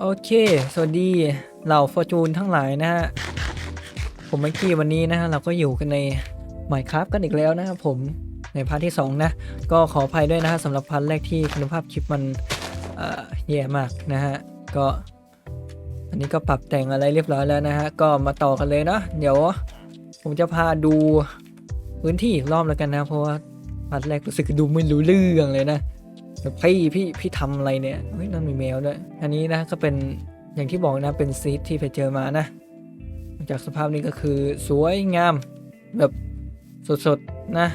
โอเค สวัสดีเหล่าฟอร์จูนทั้งหลายนะฮะ ผมเมื่อกี้วันนี้นะฮะเราก็อยู่กันใน Minecraft กันอีกแล้วนะครับผมในพาร์ทที่ 2 นะ ก็ขออภัยด้วยนะฮะสำหรับพาร์ทแรกที่คุณภาพคลิปมันเอ่อแย่มากนะฮะ ก็อันนี้ก็ปรับแต่งอะไรเรียบร้อยแล้วนะฮะ ก็มาต่อกันเลยเนาะเดี๋ยว ผมจะพาดูพื้นที่อีกรอบแล้วกันนะ เพราะว่าพาร์ทแรกรู้สึกดูไม่รู้เรื่องเลยนะ พี่พี่พี่ทำอะไรเนี่ยเฮ้ยนั่นมีแมวด้วยอันนี้นะก็เป็นอย่างที่บอกนะเป็นซีดที่ไปเจอมานะ จากสภาพนี้ก็คือสวยงาม แบบสดๆนะ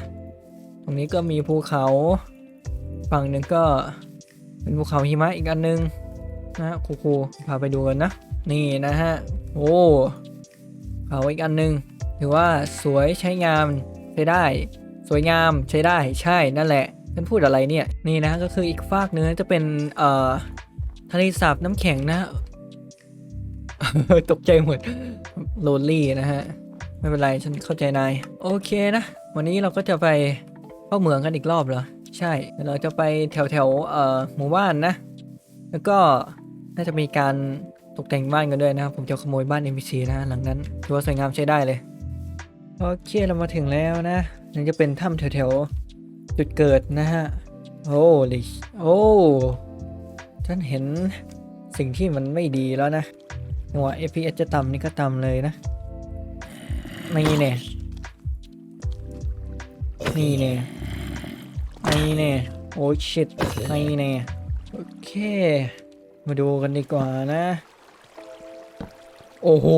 ตรงนี้ก็มีภูเขาฝั่งหนึ่งก็เป็นภูเขาหิมะอีกอันหนึงนะครูๆพาไปดูกันนะ นี่นะฮะโอ้เขาอีกอันหนึงถือว่าสวยใช้งามใช้ได้ สวยงามใช้ได้ใช่นั่นแหละ ฉันพูดอะไรเนี่ย นี่นะก็คืออีกฟากเนื้อจะเป็นเอ่อทะเลสาบน้ำแข็งนะ ตกใจหมดโรลลี่นะฮะ ไม่เป็นไร ฉันเข้าใจนาย โอเคนะ วันนี้เราก็จะไปเข้าเมืองกันอีกรอบเหรอ ใช่เราจะไปแถวแถวเอ่อหมู่บ้านนะ แล้วก็น่าจะมีการตกแต่งบ้านกันด้วยนะครับ ผมจะขโมยบ้าน NPC นะหลังนั้นถือว่าสวยงามใช้ได้เลย โอเคเรามาถึงแล้วนะนี่จะเป็นถ้ำแถวๆ จุดเกิดนะฮะ โอ้ลิโอ้ฉันเห็นสิ่งที่มันไม่ดีแล้วนะหัว FPS จะต่ำนี่ก็ต่ำเลยนะนี่เนี่ยนี่เนี่ยนี่เนี่ยโอ้ชิตนี่เนี่ยโอเค มาดูกันดีกว่านะ โอ้โห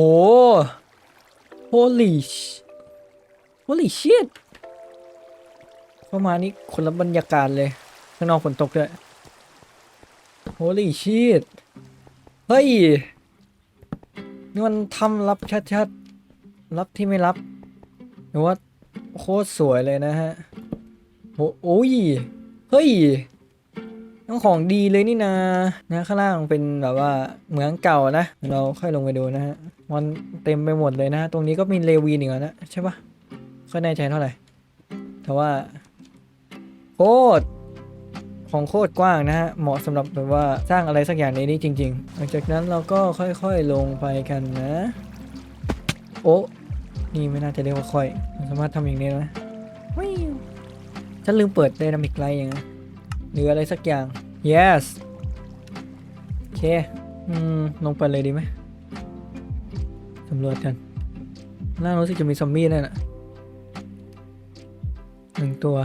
holy holy shit เข้ามานี่คนละบรรยากาศเลย ข้างนอกฝนตกด้วย holy shit เฮ้ย นี่มันทำรับชัดๆ รับที่ไม่รับหรือว่าโคตรสวยเลยนะฮะโอ้โอ้ย เฮ้ยน้องของดีเลยนี่นา นะข้างล่างเป็นแบบว่าเหมืองเก่านะ เราค่อยลงไปดูนะฮะ มันเต็มไปหมดเลยนะ ตรงนี้ก็มีเลวีนอีกแล้วนะ ใช่ปะก็แน่ใจเท่าไหร่ แต่ว่า โคตรของโคตรกว้างนะฮะ เหมาะสำหรับแบบว่าสร้างอะไรสักอย่างในนี้จริงๆ หลังจากนั้นเราก็ค่อยๆลงไปกันนะ โอ้นี่ไม่น่าจะเรียกว่าค่อยมันสามารถทำอย่างนี้นะวิวฉันลืมเปิดไดนามิกไลท์อย่างนั้นหรืออะไรสักอย่าง yes โอเคอืมลงไปเลยดีไหมสำรวจกันล่ารู้สึกจะมีซอมบี้ด้วยนะหนึ่งตัว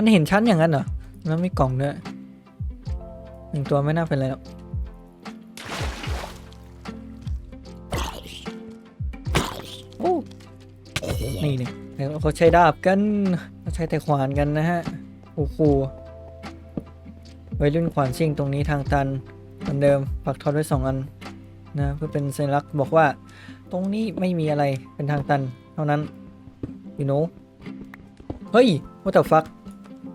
มันเห็นชั้นอย่างนั้นเหรอ แล้วมีกล่องด้วยหนึ่งตัวไม่น่าเป็นไรหรอกโอ้นี่นี่เขาใช้ดาบกันเขาใช้แต่ขวานกันนะฮะ โอ้โหวัยรุ่นขวานซิ่งตรงนี้ทางตันเหมือนเดิมปักทอดไว้สองอันนะเพื่อเป็นสัญลักษณ์บอกว่า ตรงนี้ไม่มีอะไรเป็นทางตัน เท่านั้น you know เฮ้ย what the fuck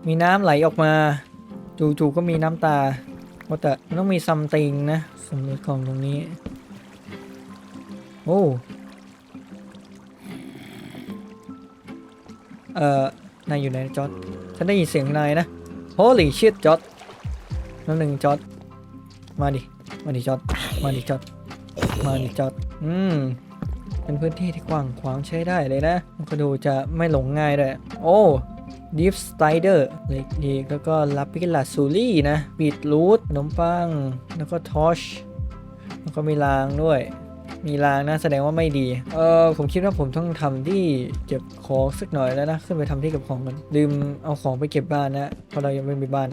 มีน้ำไหลออกมา จู่ๆก็มีน้ำตาว่าแต่มันต้องมีซัมติงนะสำรวจกล่องตรงนี้ โอ้เอ่อนายอยู่ไหนจอดฉันได้ยินเสียงนายนะ holy shit จอดนั่นหนึ่งจอดมาดิ มาดิจอดมาดิจอดมาดิจอดอืมเป็นพื้นที่ที่กว้างขวางใช้ได้เลยนะมันก็ดูจะไม่หลงง่ายด้วยโอ้ Deep Spider เล็กอีกแล้วก็ลาปิลาซูรี่นะบีทรูทขนมปัง แล้วก็ทอชแล้วก็มีรางด้วย มีรางนะแสดงว่าไม่ดี เออผมคิดว่าผมต้องทำที่เก็บของสักหน่อยแล้วนะ ขึ้นไปทำที่เก็บของกันลืมเอาของไปเก็บบ้านนะเพราะเรายังไม่มีบ้าน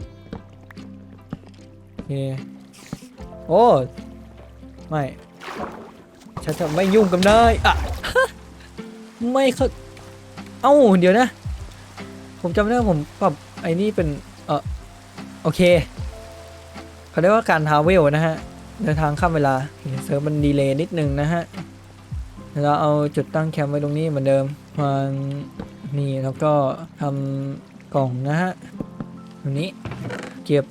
โอเคโอ้ไม่ฉันจะไม่ยุ่งกับนายอะไม่เขาเอ้าเดี๋ยวนะ ผมจำได้ว่าผมปรับไอ้นี่เป็นเออโอเคเขาเรียกว่าการทาวเวลนะฮะเดินทางข้ามเวลาเซิร์ฟมันดีเลย์นิดนึงนะฮะเดี๋ยวเราเอาจุดตั้งแคมป์ไว้ตรงนี้เหมือนเดิมวางนี่แล้วก็ทำกล่องนะฮะตรงนี้เก็บ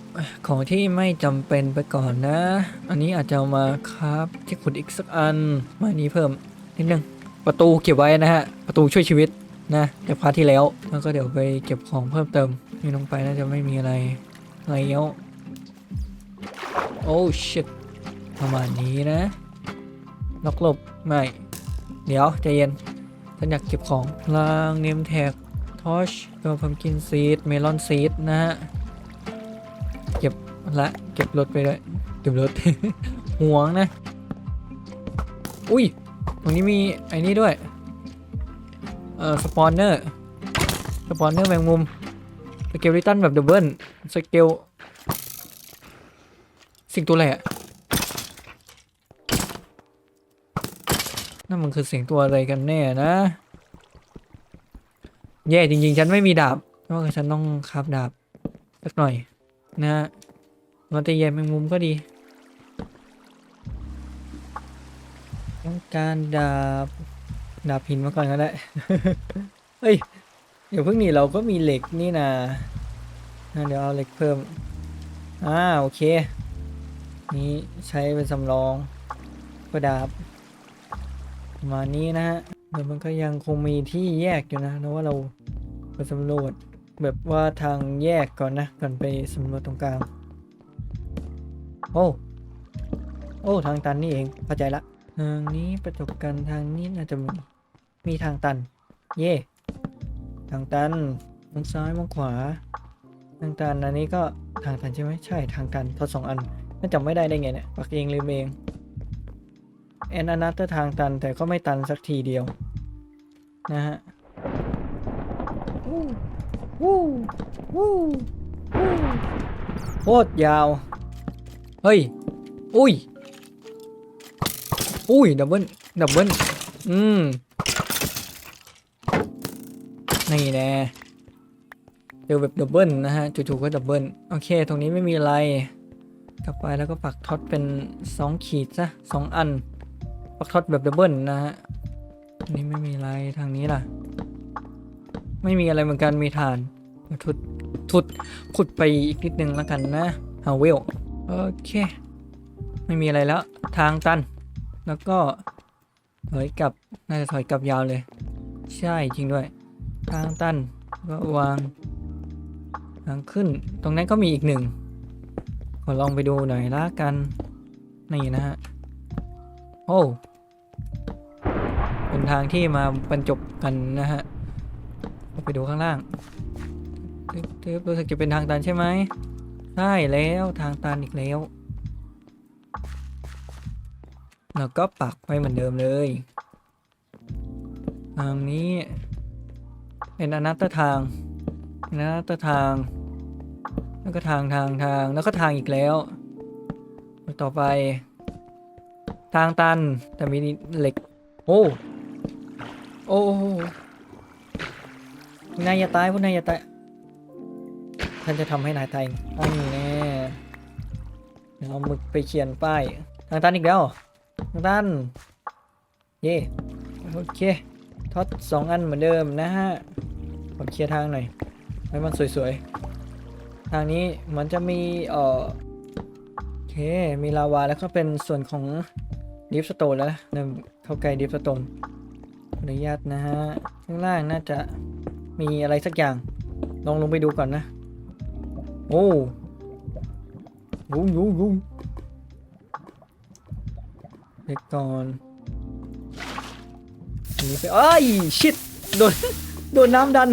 ของที่ไม่จำเป็นไปก่อนนะ อันนี้อาจจะมาครับที่ขุดอีกสักอันมานี้เพิ่มนิดนึงประตูเก็บไว้นะฮะ ประตูช่วยชีวิต นะจากพาร์ทที่แล้ว แล้วก็เดี๋ยวไปเก็บของเพิ่มเติมนี่ลงไปน่าจะไม่มีอะไรแล้วโอ้ shit ประมาณนี้นะล็อกหลบไม่ เดี๋ยวใจเย็นฉันอยากเก็บของลางเนมแท็กทอชตัวพัมกินซีดเมลอนซีดนะฮะ เก็บละเก็บรถไปด้วยเก็บรถห่วงนะ อุ้ย ตรงนี้มีไอ้นี่ด้วย เอ่อสปอนเนอร์สปอนเนอร์แมงมุมสเกลลิตันแบบดับเบิลสเกลสิ่งตัวอะไรอะนั่นมันคือเสียงตัวอะไรกันแน่นะ แย่จริงๆ ฉันไม่มีดาบเพราะฉันต้องคาบดาบสักหน่อย นะฮะมันจะแย่แมงมุมก็ดีต้องการดาบ ดาบหินมาก่อนก็ได้ เฮ้ย เดี๋ยวเพิ่งนีเราก็มีเหล็กนี่นะอะเดี๋ยวเอาเหล็กเพิ่ม อ่าโอเค นี้ใช้เป็นสำรองก็ดาบมานี้นะฮะแต่มันก็ยังคงมีที่แยกอยู่นะนะว่าเราไปสำรวจแบบว่าทางแยกก่อนนะ ก่อนไปสำรวจตรงกลาง โอ้ โอ้ ทางตันนี่เองเข้าใจละทางนี้ประจบกันทางนี้น่าจะมี มีทางตัน เย่ทางตันมองซ้ายมองขวา ทางตันอันนี้ก็ทางตันใช่ไหมใช่ทางตันทดสองอันน่าจำไม่ได้ได้ไงเนี่ยปักเองลืมเองแอนอนัตเตอร์ทางตันแต่ก็ไม่ตันสักทีเดียว นะฮะวู้วู้วู้วู้โคตรยาว เฮ้ย อุ้ย อุ้ย ดับเบิลดับเบิลอืม นี่แน่เจอแบบดับเบิลนะฮะจู่ๆก็ดับเบิลโอเค ตรงนี้ไม่มีอะไร กลับไปแล้วก็ปักท็อตเป็น 2 ขีดซะสองอัน ปักท็อตแบบดับเบิลนะฮะนี้ไม่มีอะไรทางนี้ล่ะ ไม่มีอะไรเหมือนกันมีฐานทุดทุดขุดไปอีกนิดนึงแล้วกันนะฮาเวลโอเค ไม่มีอะไรแล้วทางตัน แล้วก็ถอยกลับน่าจะถอยกลับยาวเลย ใช่จริงด้วย ทางตันก็วางทางขึ้น ตรงนั้นก็มีอีกหนึ่งขอลองไปดูหน่อยละกัน นี่นะฮะ โอ้เป็นทางที่มาบรรจบกันนะฮะ ไปดูข้างล่างทึบทึบรู้สึกจะเป็นทางตันใช่ไหมใช่แล้วทางตันอีกแล้วแล้วก็ปักไว้เหมือนเดิมเลย ทางนี้ เป็นอนัตตทางอนัตตทาง แล้วก็ทางทางทางแล้วก็ทางอีกแล้ว ต่อไป ทางตันแต่มีเหล็ก โอ้โอ้นายอย่าตายพวกนายอย่าตายฉันจะทำให้นายตายอันแน่เดี๋ยวเอาหมึกไปเขียนป้าย ทางตันอีกแล้ว ทางตัน เย่โอเค ท็อตสองอันเหมือนเดิมนะฮะขอเคลียร์ทางหน่อยให้มันสวยๆ ทางนี้มือนจะมีเอ่อโอเค มีลาวาแล้วก็เป็นส่วนของดิฟสโตนแล้วนะเข้าใกล้ดิฟสโตนอนุญาตนะฮะ ข้างล่างน่าจะมีอะไรสักอย่าง ลองลงไปดูก่อนนะ โอ้ยุงยุงยุงเด็กก่อน หนีไปเอ้ยชิดโดนโดนน้ำดัน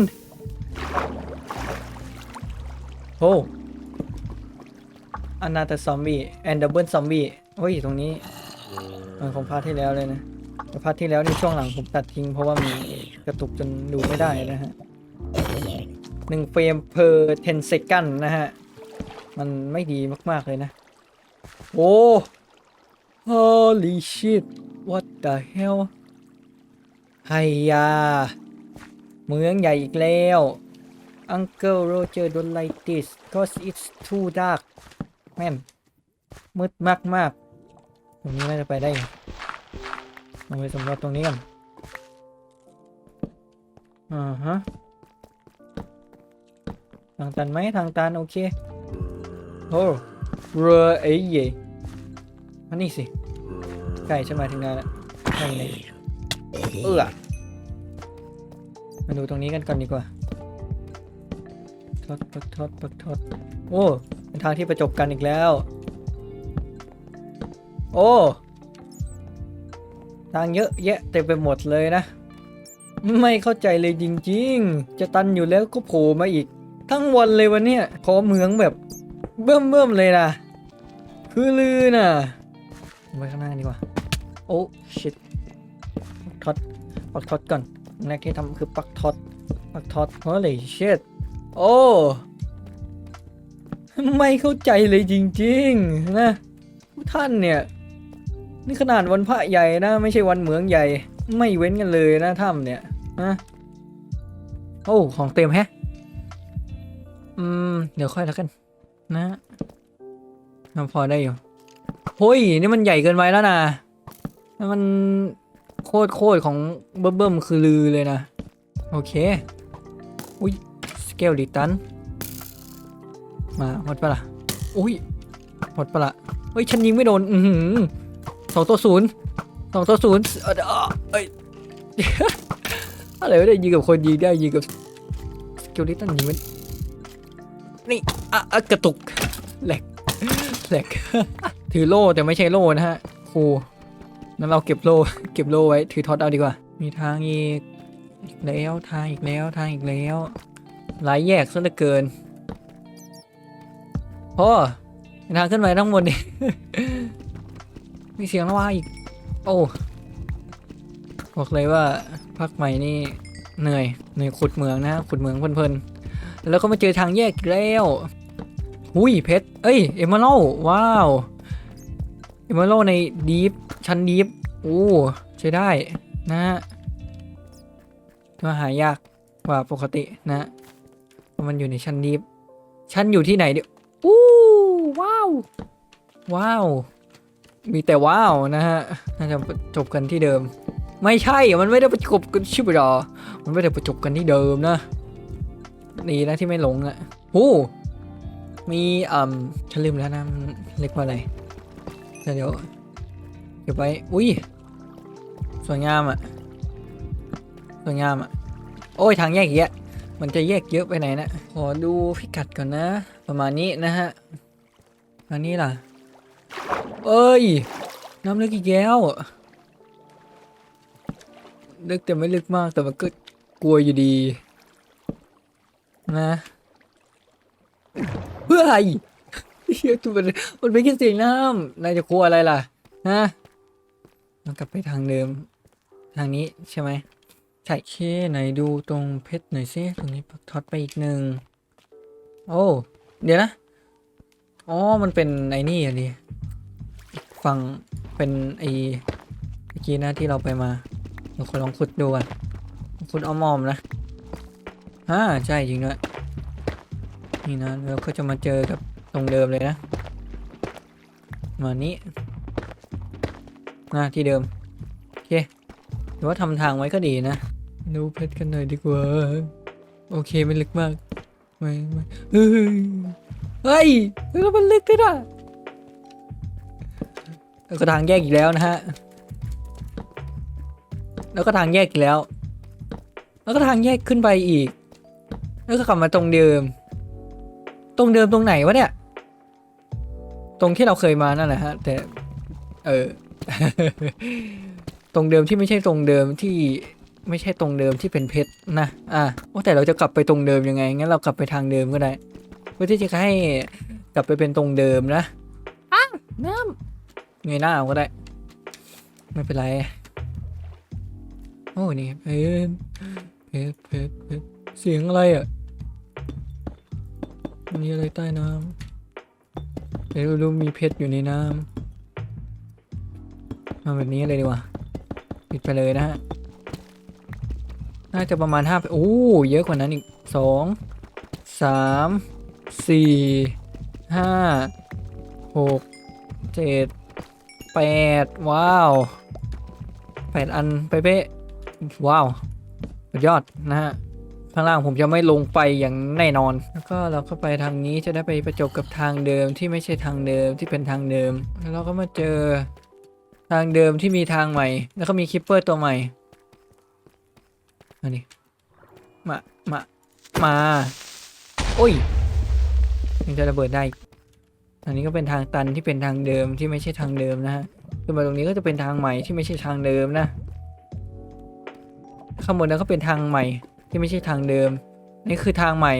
โอ้อนาตซอมบี้แอนดับเบิลซอมบี้โอ้ยตรงนี้มันของพาร์ทที่แล้วเลยนะแต่พาร์ทที่แล้วในช่วงหลังผมตัดทิ้งเพราะว่ามีกระตุกจนดูไม่ได้นะฮะหนึ่งเฟรม per 10 second นะฮะ มันไม่ดีมาก ๆ เลยนะ โอ้ holy shit what the hell ไฮยา เมืองใหญ่อีกแล้ว Uncle Roger don't like this cause it's too dark แม่น มืดมากมากๆตรงนี้น่าจะไปได้ลองไปสำรวจตรงนี้กันอ่าฮะ ทางตันไหมทางตันโอเค โอ้เรือเอ้ยเย่มานี่สิ ใกล้ฉันมาถึงนานแล้วใช่ไหน เออมาดูตรงนี้กันก่อนดีกว่าทดปักทดปักทดโอ้เป็นทางที่ประจบกันอีกแล้ว โอ้ทางเยอะแยะเต็มไปหมดเลยนะ ไม่เข้าใจเลยจริงๆ จะตันอยู่แล้วก็โผล่มาอีก ทั้งวันเลยวันเนี้ยขอเหมืองแบบเบิ่มเบิ่มๆเลยนะ คือลือน่ะไว้ข้างหน้าดีกว่า โอ้ชิต ท็อตปักท็อตก่อนแรกที่ทำคือปักท็อตปักท็อตโอ้เลยชิตโอ้ไม่เข้าใจเลยจริงๆนะท่านเนี่ย นี่ขนาดวันพระใหญ่นะ ไม่ใช่วันเหมืองใหญ่ ไม่เว้นกันเลยนะถ้ำเนี่ยนะโอ้ของเต็มแฮะ อืม เดี๋ยวค่อยแล้วกัน นะพอได้อยู่เฮ้ย นี่มันใหญ่เกินไปแล้วนะมัน โคตรโคตรของเบิ่มเบิ่มคือลือเลยนะ โอเค อุ้ยสเกลดิตัน มาหมดปะล่ะอุ้ยหมดปะล่ะเฮ้ยฉันยิงไม่โดน อือสองตัวศูนย์สองตัวศูนย์เออเอ้ยอะไรไม่ได้ยิงกับคนยิงได้ยิงกับสเกลดิตันยิงมันนี่อะอะกระตุกแหลกแหลกถือโล่แต่ไม่ใช่โล่นะฮะครู นั้นเราเก็บโลเก็บโลไว้ถือท็อตเอาดีกว่า มีทางอีกอีกแล้วทางอีกแล้วทางอีกแล้ว หลายแยกซะเหลือเกินโอ้ทางขึ้นไปทั้งหมดนี่มีเสียงระว่าอีก โอ้บอกเลยว่าพักใหม่นี่เหนื่อยเหนื่อยขุดเหมืองนะขุดเหมืองเพลินๆแล้วก็มาเจอทางแยกอีกแล้วอุ้ยเพชรเอ้ยเอมเมอรัลว้าว เอมเมอรัลในดีฟชั้นดีฟโอ้ใช้ได้นะฮะถือว่าหายากกว่าปกตินะเพราะมันอยู่ในชั้นดีฟชั้นอยู่ที่ไหนเดี๋ยวอู้ว้าว ว้าว มีแต่ว้าวนะฮะ น่าจะจบกันที่เดิม ไม่ใช่ มันไม่ได้ประจบกันชิบหรอ มันไม่ได้ประจบกันที่เดิมนะดีนะที่ไม่หลงอะโอ้มีอ่าฉันลืมแล้วนะเรียกว่าอะไร เดี๋ยวเดี๋ยวเก็บไว้ อุ้ย สวยงามอะ สวยงามอะ โอ้ยทางแยกอีกแล้วมันจะแยกเยอะไปไหนนะขอดูพิกัดก่อนนะ ประมาณนี้นะฮะทางนี้ล่ะ เอ้ย น้ำลึกอีกแล้วลึกแต่ไม่ลึกมากแต่มันก็กลัวอยู่ดี นะเฮ้ย เฮียวมันมันเป็นแค่เสียงน้ำนายจะกลัวอะไรล่ะฮะมันกลับไปทางเดิม ทางนี้ใช่ไหมใช่เคไหนดูตรงเพชรหน่อยซิตรงนี้ปักท็อตไปอีกหนึ่งโอ้เดี๋ยวนะอ๋อมันเป็นไอ้นี่อะดิฝั่งเป็นไอ้เมื่อกี้นะที่เราไปมาเราขอลองขุดดูก่อนขุดเอามอมนะอ่าใช่จริงด้วยนี่นะเราก็จะมาเจอกับ ตรงเดิมเลยนะ มานี้นะที่เดิม โอเคหรือว่าทำทางไว้ก็ดีนะ ดูเพชรกันหน่อยดีกว่า โอเคไม่ลึกมาก ไม่ไม่เฮ้ย เฮ้ยแล้วมันลึกด้วยนะแล้วก็ทางแยกอีกแล้วนะฮะ แล้วก็ทางแยกอีกแล้ว แล้วก็ทางแยกขึ้นไปอีก แล้วก็กลับมาตรงเดิม ตรงเดิมตรงไหนวะเนี่ย ตรงที่เราเคยมานั่นแหละฮะ แต่ เออ ตรงเดิมที่ไม่ใช่ตรงเดิมที่ไม่ใช่ตรงเดิมที่เป็นเพชรนะ อะว่าแต่เราจะกลับไปตรงเดิมยังไง งั้นเรากลับไปทางเดิมก็ได้ เพื่อที่จะให้กลับไปเป็นตรงเดิมนะอ้าวน้ำเงยหน้าเอาก็ได้ ไม่เป็นไร โอ้นี่เพชรเพชรเพชรเพชรเสียงอะไรอะ มีอะไรใต้น้ำ เดี๋ยวดูมีเพชรอยู่ในน้ำมาแบบนี้เลยดีกว่าปิดไปเลยนะฮะ น่าจะประมาณห้าโอ้เยอะกว่านั้นอีกสองสามสี่ห้าหกเจ็ดแปดว้าวแปดอันไปเป๊ะว้าวสุดยอดนะฮะ ข้างล่างผมจะไม่ลงไปอย่างแน่นอน แล้วก็เราก็ไปทางนี้จะได้ไปประจบกับทางเดิมที่ไม่ใช่ทางเดิมที่เป็นทางเดิม แล้วเราก็มาเจอทางเดิมที่มีทางใหม่ แล้วก็มีคิปเปอร์ตัวใหม่อันนี้มามามาโอ้ยยังจะระเบิดได้อันนี้ก็เป็นทางตันที่เป็นทางเดิมที่ไม่ใช่ทางเดิมนะฮะขึ้นมาตรงนี้ก็จะเป็นทางใหม่ที่ไม่ใช่ทางเดิมนะข้างบนนั้นก็เป็นทางใหม่ ที่ไม่ใช่ทางเดิม นี่คือทางใหม่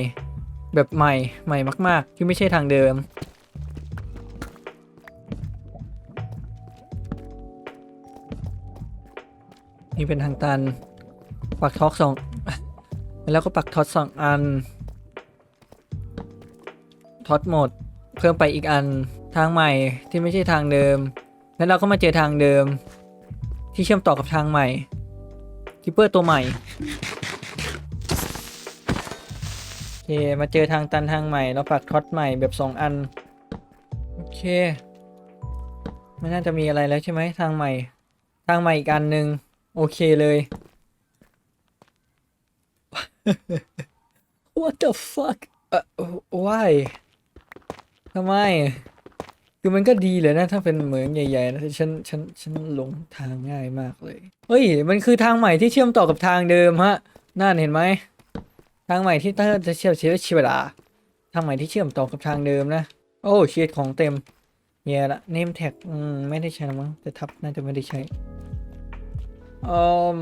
แบบใหม่ใหม่มาก ๆ ที่ไม่ใช่ทางเดิม นี่เป็นทางตัน ปักท็อกสองแล้วก็ปักท็อตสองอันท็อตหมด เพิ่มไปอีกอันทางใหม่ที่ไม่ใช่ทางเดิม แล้วเราก็มาเจอทางเดิม ที่เชื่อมต่อกับทางใหม่คิปเปอร์ตัวใหม่ เค มาเจอทางตันทางใหม่แล้วปักท็อตใหม่แบบ 2 อัน โอเคไม่น่าจะมีอะไรแล้วใช่ไหมทางใหม่ ทางใหม่อีกอันหนึ่งโอเคเลย What the fuck เอ่อ why ทำไม คือมันก็ดีเลยนะ ถ้าเป็นเหมืองใหญ่ๆนะฉันฉันฉันหลงทางง่ายมากเลย เฮ้ย มันคือทางใหม่ที่เชื่อมต่อกับทางเดิมฮะนั่นเห็นไหม ทางใหม่ที่ถ้าจะเชื่อมเชื่อมเวลาทางใหม่ที่เชื่อมต่อกับทางเดิมนะ โอ้เชียดของเต็มแย่ละเนมแท็กอืมไม่ได้ใช้มั้งแต่ทับน่าจะไม่ได้ใช้อืม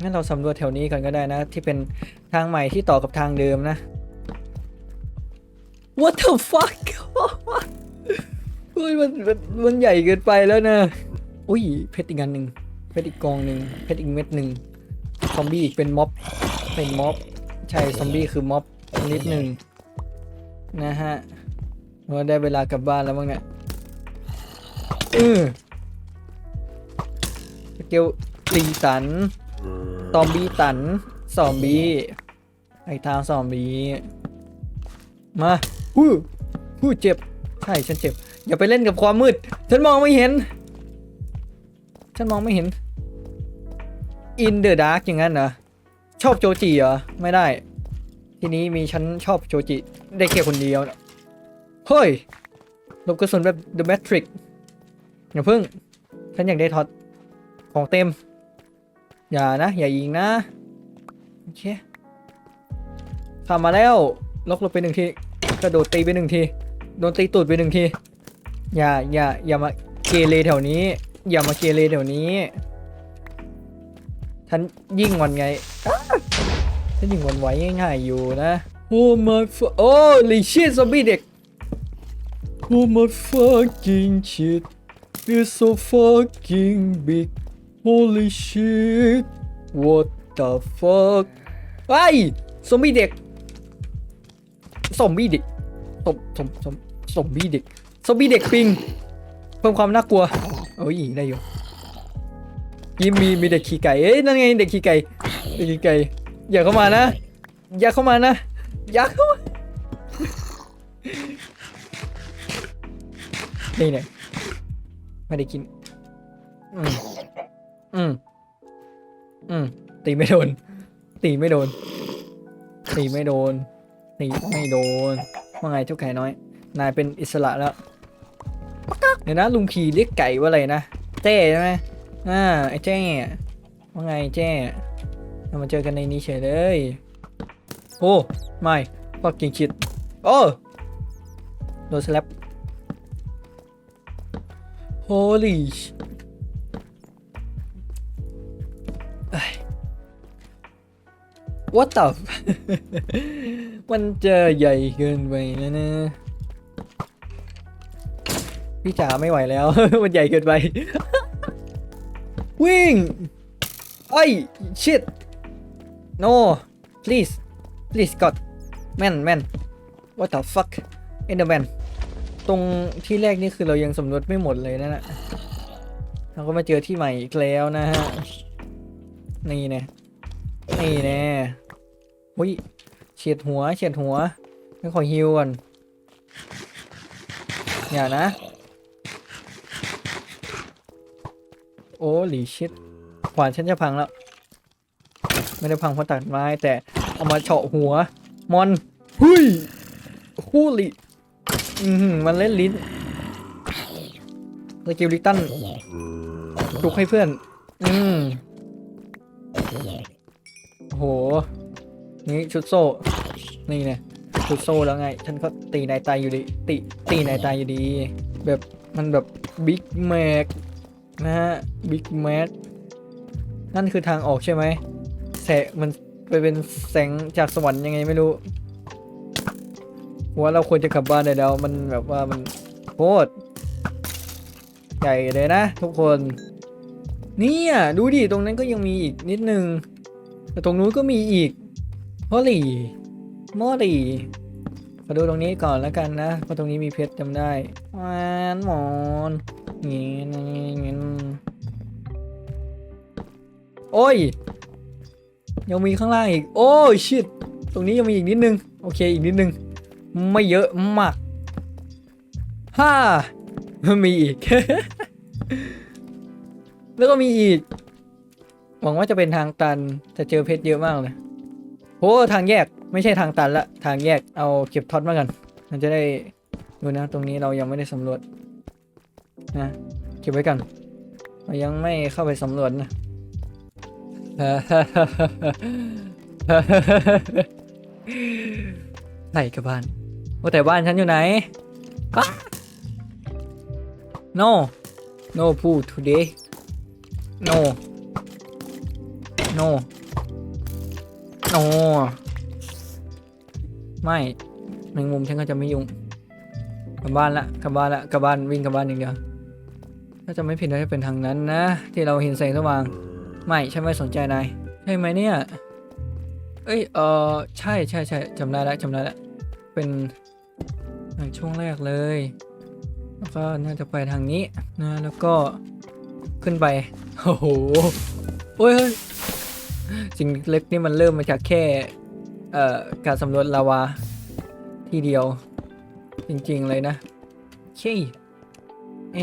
งั้นเราสำรวจแถวนี้ก่อนก็ได้นะ ที่เป็นทางใหม่ที่ต่อกับทางเดิมนะ What the fuck เฮ้ยมันมันมันใหญ่เกินไปแล้วนะ อุ้ยเพชรอีกอันหนึ่งเพชรอีกกองหนึ่งเพชรอีกเม็ดหนึ่งซอมบี้อีกเป็นม็อบเป็นม็อบ ใช่ซอมบี้คือม็อบนิดหนึ่งนะฮะเราได้เวลากลับบ้านแล้วมั้งเนี่ยอือสเกลตีตันซอมบี้ตันซอมบี้ไอ้ทางซอมบี้มาฮู้ฮู้เจ็บใช่ฉันเจ็บ อย่าไปเล่นกับความมืด ฉันมองไม่เห็น ฉันมองไม่เห็น In the dark อย่างนั้นเหรอ ชอบโจจิเหรอ ไม่ได้ ทีนี้มีฉันชอบโจจิ ได้แค่คนเดียวนะเฮ้ยลบกระสุนแบบ The Matrix อย่าพึ่ง ฉันอยากได้ท็อตของเต็ม อย่านะ อย่ายิงนะ โอเคทำมาแล้วล็อกลงไปหนึ่งที กระโดดตีไปหนึ่งที โดนตีตูดไปหนึ่งที อย่าอย่าอย่ามาเกเรแถวนี้ อย่ามาเกเรแถวนี้ ฉันยิ่งหวันไงฉันยิงหวันไหวง่ายๆอยู่นะ Oh my fu- Holy shit ซอมบี้เด็ก Oh my fucking shit is so fucking big Holy shit What the fuck ไอ้ซอมบี้เด็กซอมบี้เด็กซอมซอมซอมซอมบี้เด็กซอมบี้เด็กปิงเพิ่มความน่ากลัวโอ้ยได้อยู่ ยี่มีมีเด็กขี่ไก่เอ้ยนั่นไงเด็กขี่ไก่เด็กขี่ไก่อย่าเข้ามานะอย่าเข้ามานะอย่าเข้ามานี่เนี่ยไม่ได้กินอืมอืมอืมตีไม่โดน ตีไม่โดน ตีไม่โดนตีไม่โดนว่าไงเจ้าไก่น้อย นายเป็นอิสระแล้วเดี๋ยวนะลุงพีเรียกไก่ว่าอะไรนะเจ้ใช่ไหม อ่าไอ้เจ้ว่าไงเจ้เรามาเจอกันในนี้เฉยเลย โอ้ไม่พอกินคิดโอ้โดนสแลป holy sh- เอ้ what the มันเจะใหญ่เกินไปแล้วนะพี่จ๋าไม่ไหวแล้ว มันใหญ่เกินไป วิ่งไอ้ shit no please please god man man what the fuck enderman ตรงที่แรกนี่คือเรายังสำรวจไม่หมดเลยนะนะเราก็มาเจอที่ใหม่อีกแล้วนะฮะ นี่แน่นี่แน่อุ้ยเฉียดหัวเฉียดหัวไม่ขอฮิวก่อนอย่านะ โอ้หลีชิดขวานฉันจะพังแล้ว ไม่ได้พังเพราะตัดไม้ แต่เอามาเฉาะหัว มอนหุยฮูลิอือหือมันเล่นลิ้นสกิลลิตันปลุกให้เพื่อน อืมโอ้โห นี่ชุดโซ่ นี่เนี่ยชุดโซ่แล้วไง ฉันก็ตีนายตายอยู่ดี ตีตีนายตายอยู่ดี แบบมันแบบบิ๊กแม็ก นะฮะบิ๊กแม็กนั่นคือทางออกใช่ไหมแสงมันไปเป็นแสงจากสวรรค์ยังไงไม่รู้ว่าเราควรจะกลับบ้านได้แล้วมันแบบว่ามันโคตรใหญ่เลยนะทุกคนเนี่ยดูดิตรงนั้นก็ยังมีอีกนิดนึงแต่ตรงนู้นก็มีอีกฮอลลี่มอลี่มาดูตรงนี้ก่อนแล้วกันนะเพราะตรงนี้มีเพชรจำได้หวานหมอน งี้ยเงี้โอ้ย ยังมีข้างล่างอีก โอ้ยชิตตรงนี้ยังมีอีกนิดนึง โอเค อีกนิดนึง ไม่เยอะมากฮ่ามีอีก แล้วก็มีอีก หวังว่าจะเป็นทางตันแต่เจอเพชรเยอะมากเลยโอ้ทางแยกไม่ใช่ทางตันละ ทางแยกเอาเก็บท็อตมากัน มันจะได้ดูนะ ตรงนี้เรายังไม่ได้สำรวจ นะ เก็บไว้กันเรายังไม่เข้าไปสำรวจนะไหนกับบ้านว่าแต่บ้านฉันอยู่ไหนอ๊ะ no no food today no no no ไม่ในมุมฉันก็จะไม่ยุ่งกลับบ้านละกลับบ้านละกลับบ้านวิ่งกลับบ้านอย่างเดียว ถ้าจะไม่ผิดน่าจะเป็นทางนั้นนะ ที่เราเห็นแสงสว่าง ไม่ฉันไม่สนใจนายใช่ไหมเนี่ยเอ้ยเออใช่ใช่ใช่จำได้แล้วจำได้แล้วเป็นช่วงแรกเลย แล้วก็น่าจะไปทางนี้นะแล้วก็ขึ้นไปโอ้โหโอ้ยสิ่งเล็กนี่มันเริ่มมาจากแค่เอ่อการสำรวจลาวาทีเดียว จริงๆเลยนะโอเค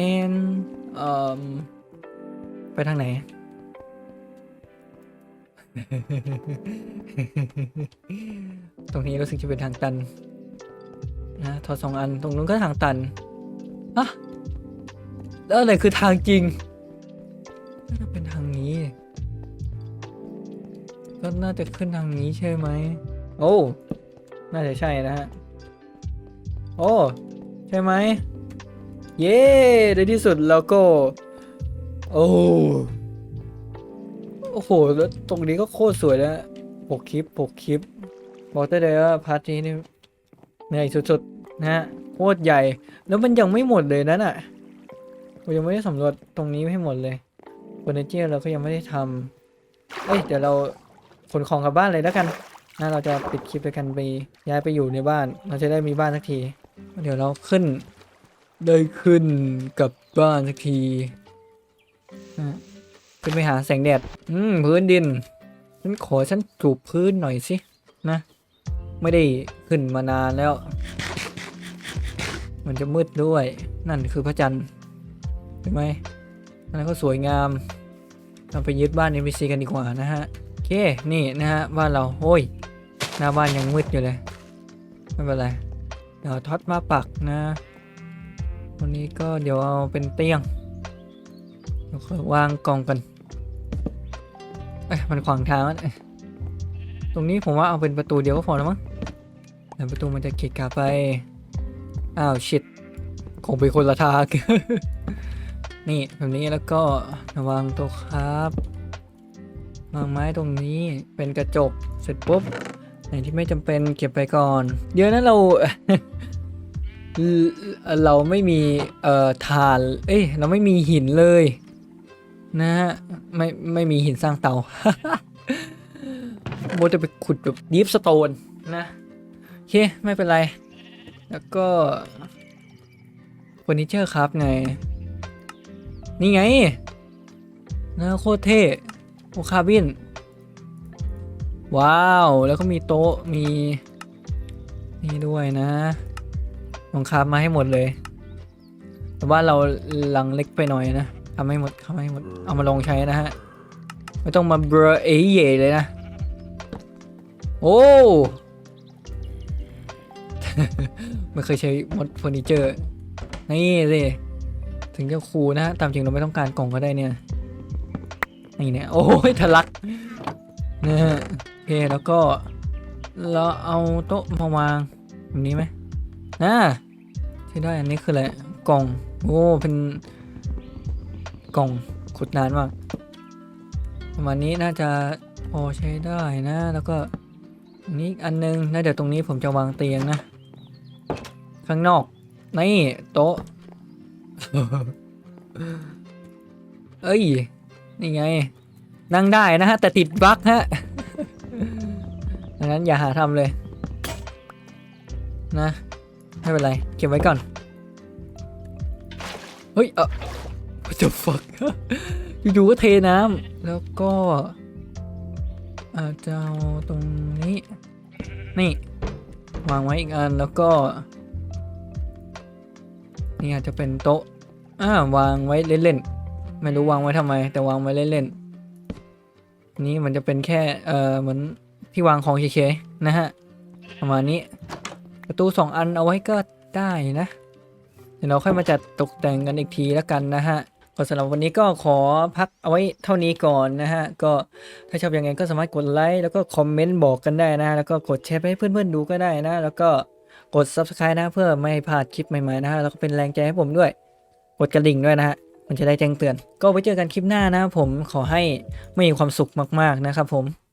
and เอ่อไปทางไหน ตรงนี้รู้สึกจะเป็นทางตัน นะทอดสองอันตรงนู้นก็ทางตันอะแล้วอะไรคือทางจริงน่าจะเป็นทางนี้ ก็น่าจะขึ้นทางนี้ใช่ไหม โอ้ น่าจะใช่นะฮะ โอ้ ใช่ไหม เย้ในที่สุดเราก็ โอ้โอ้โหแล้วตรงนี้ก็โคตรสวยแล้วปกคลิปปกคลิป บอกได้เลยว่าพาร์ทนี้นี่เหนื่อยสุดๆนะฮะโคตรใหญ่ แล้วมันยังไม่หมดเลยนั่นอะผมยังไม่ได้สำรวจตรงนี้ให้หมดเลยเฟอร์นิเจอร์เราก็ยังไม่ได้ทำเอ้ยเดี๋ยวเราขนของกลับบ้านเลยแล้วกันนะเราจะปิดคลิปด้วยกันไปย้ายไปอยู่ในบ้าน เราจะได้มีบ้านสักที เดี๋ยวเราขึ้น ได้ขึ้นกับบ้านสักทีขึ้นไปหาแสงแดด อืม พื้นดิน ฉันขอฉันจูบพื้นหน่อยสิ นะ ไม่ได้ขึ้นมานานแล้ว มันจะมืดด้วย นั่นคือพระจันทร์เห็นไหมอันนั้นก็สวยงาม เราไปยึดบ้าน NPC กันดีกว่านะฮะ โอเค นี่นะฮะ บ้านเราโอ้ย หน้าบ้านยังมืดอยู่เลย ไม่เป็นไร เดี๋ยวทอตมาปักนะ วันนี้ก็เดี๋ยวเอาเป็นเตียงเดี๋ยววางกล่องกันเอ้ยมันขวางทางอะตรงนี้ผมว่าเอาเป็นประตูเดียวก็พอแล้วมั้งแต่ประตูมันจะเกะกะไป อ้าวชิดคงเป็นคนละทางนี่แบบนี้แล้วก็วางโต๊ะครับวางไม้ตรงนี้เป็นกระจกเสร็จปุ๊บไหนที่ไม่จำเป็นเก็บไปก่อน เดี๋ยวนั้นเรา เราไม่มีเอ่อฐาน เอ้ยเราไม่มีหินเลยนะฮะไม่ไม่มีหินสร้างเตาโบจะไปขุดแบบดีฟสโตนนะโอเคไม่เป็นไร แล้วก็เฟอร์นิเจอร์ครับไง นี่ไงนะโคตรเท่โอคาบิน ว้าว แล้วก็มีโต๊ะมี นี่ด้วยนะ ลองคาบมาให้หมดเลย แต่ว่าเราหลังเล็กไปหน่อยนะทำให้หมดทำให้หมด เอามาลองใช้นะฮะ ไม่ต้องมาเบรอเอเย่เลยนะ โอ้ ไม่เคยใช้มดเฟอร์นิเจอร์ นี่สิ ถึงจะคูนะฮะ ตามจริงเราไม่ต้องการกล่องก็ได้เนี่ย นี่เนี่ย โอ้ยทะลักนะฮะโอเค แล้วก็ เราเอาโต๊ะมาวางแบบนี้ไหม น่าที่ได้อันนี้คืออะไรกล่อง โอ้เป็นกล่องขุดนานมากประมาณนี้น่าจะพอใช้ได้นะ แล้วก็นี้อันนึงนะเดี๋ยวตรงนี้ผมจะวางเตียงนะ ข้างนอก นี่โต๊ะ เอ้ย นี่ไง นั่งได้นะฮะ แต่ติดบั๊กฮะดังนั้นอย่าหาทำเลย นะ ไม่เป็นไร เก็บไว้ก่อน เฮ้ย เออ what the fuck อยู่ๆก็เทน้ำแล้วก็อาจจะเอาตรงนี้ นี่ วางไว้อีกอันแล้วก็ นี่อาจจะเป็นโต๊ะอ่าวางไว้เล่นๆ ไม่รู้วางไว้ทำไม แต่วางไว้เล่นๆ นี่มันจะเป็นแค่ เอ่อ เหมือนที่วางของเฉยๆ นะฮะ ประมาณนี้ ประตูสองอันเอาไว้ก็ได้นะ เดี๋ยวเราค่อยมาจัดตกแต่งกันอีกทีแล้วกันนะฮะก็สำหรับวันนี้ก็ขอพักเอาไว้เท่านี้ก่อนนะฮะ ก็ถ้าชอบยังไงก็สามารถกดไลค์แล้วก็คอมเมนต์บอกกันได้นะ แล้วก็กดแชร์ไปให้เพื่อนๆดูก็ได้นะ แล้วก็กด subscribe นะเพื่อไม่ให้พลาดคลิปใหม่ๆนะฮะ แล้วก็เป็นแรงใจให้ผมด้วย กดกระดิ่งด้วยนะฮะ มันจะได้แจ้งเตือน ก็ไว้เจอกันคลิปหน้านะผมขอให้ไม่มีความสุขมากๆนะครับผม